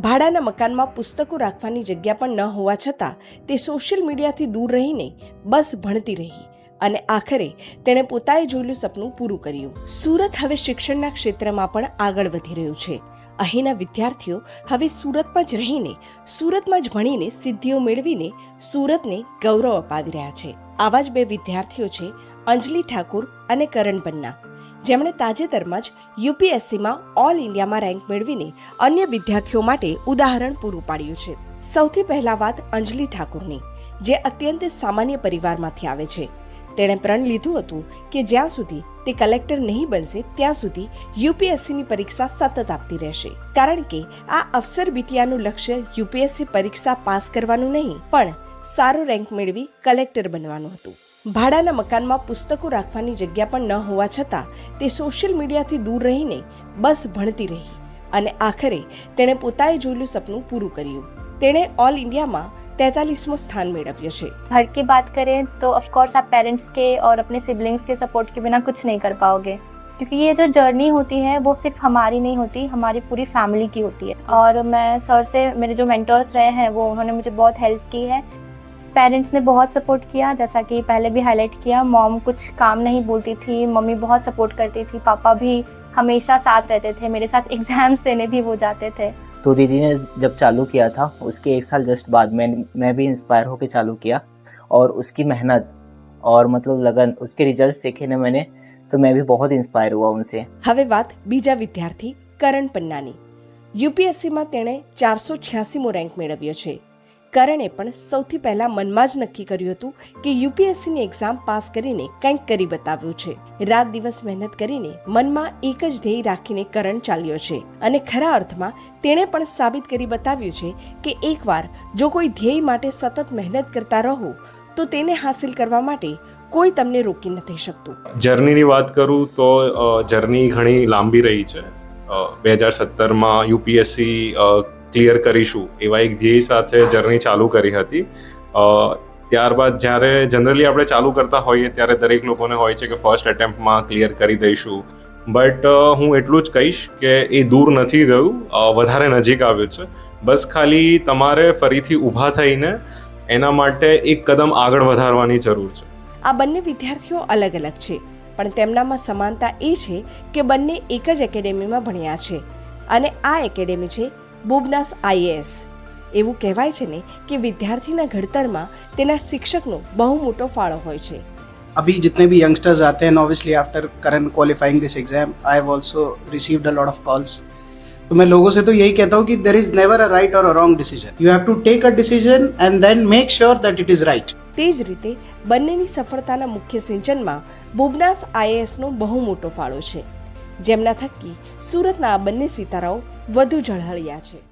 ભાડાના મકાનમાં પુસ્તકો રાખવાની જગ્યા પણ ન હોવા છતાં તે સોશિયલ મીડિયાથી દૂર રહીને બસ ભણતી રહી અને આખરે તેણે પોતાએ જોયેલું સપનું પૂરું કર્યું. સુરત હવે શિક્ષણના ક્ષેત્રમાં પણ આગળ વધી રહ્યું છે. અહીંના વિદ્યાર્થીઓ હવે સુરતમાં જ રહીને, સુરતમાં જ ભણીને સિદ્ધિઓ મેળવીને સુરતને ગૌરવ અપાવી રહ્યા છે. આવા જ બે વિદ્યાર્થીઓ છે, અંજલિ ઠાકુર અને કરણ પન્ના. જેમણે તાજેતરમાં જ યુપીએસસીમાં ઓલ ઇન્ડિયામાં રેન્ક મેળવીને અન્ય વિદ્યાર્થીઓ માટે ઉદાહરણ પૂરું પાડ્યું છે. સૌથી પહેલા વાત અંજલિ ઠાકુરની, જે અત્યંત સામાન્ય પરિવારમાંથી આવે છે. તેણે પ્રણ લીધું હતું કે જ્યાં સુધી તે કલેક્ટર નહીં બનશે, ત્યાં સુધી યુપીએસસીની પરીક્ષા સતત આપતી રહેશે. કારણ કે આ અફસર બીટિયાનું લક્ષ્ય યુપીએસસી પરીક્ષા પાસ કરવાનું નહીં, પણ સારો રેન્ક મેળવી કલેક્ટર બનવાનું હતું. ભાડાના મકાનમાં પુસ્તકો રાખવાની જગ્યા પણ ન હોવા છતાં તે સોશિયલ મીડિયાથી દૂર રહીને બસ ભણતી રહી અને આખરે તેણે પોતાએ જોયેલું સપનું પૂરું કર્યું તેણે ઓલ ઇન્ડિયામાં તૈતાલીસમો સ્થાન મેળવ્યો છે घर की बात करें तो ऑफ कोर्स आप पेरेंट्स के और अपने सिबलिंग्स के सपोर्ट के बिना कुछ नहीं कर पाओगे क्योंकि ये जो जर्नी होती है वो सिर्फ हमारी नहीं होती हमारी पूरी फैमिली की होती है और मैं सर से मेरे जो मेंटर्स रहे हैं वो उन्होंने मुझे बहुत हेल्प की है पेरेंट्स ने बहुत सपोर्ट किया जैसा कि पहले भी हाईलाइट किया मॉम कुछ काम नहीं बोलती थी मम्मी बहुत सपोर्ट करती थी पापा भी हमेशा साथ रहते थे मेरे साथ एग्जाम्स देने भी वो जाते थे तो दीदी ने जब चालू किया था उसके एक साल जस्ट बाद मैं मैं भी इंस्पायर होकर चालू किया और उसकी मेहनत और मतलब लगन उसके रिजल्ट्स देखे ना मैंने तो मैं भी बहुत इंस्पायर हुआ उनसे હવે વાત બીજા વિદ્યાર્થી કરણ પન્નાની યુપીએસસીમાં તેણે ચારસો છ્યાસીમો રેન્ક મેળવ્યો છે કરણે પણ સૌથી પહેલા મનમાં જ નક્કી કર્યું હતું કે યુપીએસસીની એક્ઝામ પાસ કરીને કંઈક કરી બતાવ્યું છે. રાત દિવસ મહેનત કરીને મનમાં એક જ ધ્યેય રાખીને કરણ ચાલ્યો છે. અને ખરા અર્થમાં તેણે પણ સાબિત કરી બતાવ્યું છે કે એકવાર જો કોઈ ધ્યેય માટે સતત મહેનત કરતા રહો, તો તેને હાંસિલ કરવા માટે કોઈ તમને રોકી નથી શકતું. જર્નીની વાત કરું તો જર્ની ઘણી લાંબી રહી છે. બે હજાર સત્તરમાં યુપીએસસી ક્લિયર કરીશું. એવા એક ધ્યેય સાથે જર્ની ચાલુ કરી હતી. ત્યારબાદ જ્યારે જનરલી આપણે ચાલુ કરતા હોઈએ ત્યારે દરેક લોકોને હોય છે કે ફર્સ્ટ એટેમ્પ્ટમાં ક્લિયર કરી દઈશું. બટ હું એટલું જ કહીશ કે એ દૂર નથી ગયું વધારે નજીક આવ્યું છે. બસ ખાલી તમારે ફરીથી ઊભા થઈને એના માટે એક કદમ આગળ વધારવાની જરૂર છે. આ બંને વિદ્યાર્થીઓ અલગ અલગ છે, પણ તેમનામાં સમાનતા એ છે કે બંને એક જ એકેડેમીમાં ભણ્યા છે. અને આ એકેડેમી છે બુબનાસ આઈએએસ એવું કહેવાય છે ને કે વિદ્યાર્થીના ઘડતરમાં તેના શિક્ષકનો બહુ મોટો ફાળો હોય છે अभी जितने भी यंगस्टर्स आते हैं obviously after current qualifying this exam I have also received a lot of calls तो मैं लोगों से तो यही कहता हूँ कि there is never a right और a wrong decision you have to take a decision and then make sure that it is right તે જ રીતે બંનેની સફળતાના મુખ્ય સિંચનમાં બુબનાસ આઈએએસનો બહુ મોટો ફાળો છે જેમના થકી સુરતના આ બંને સિતારાઓ વધુ ઝળહળ્યા છે.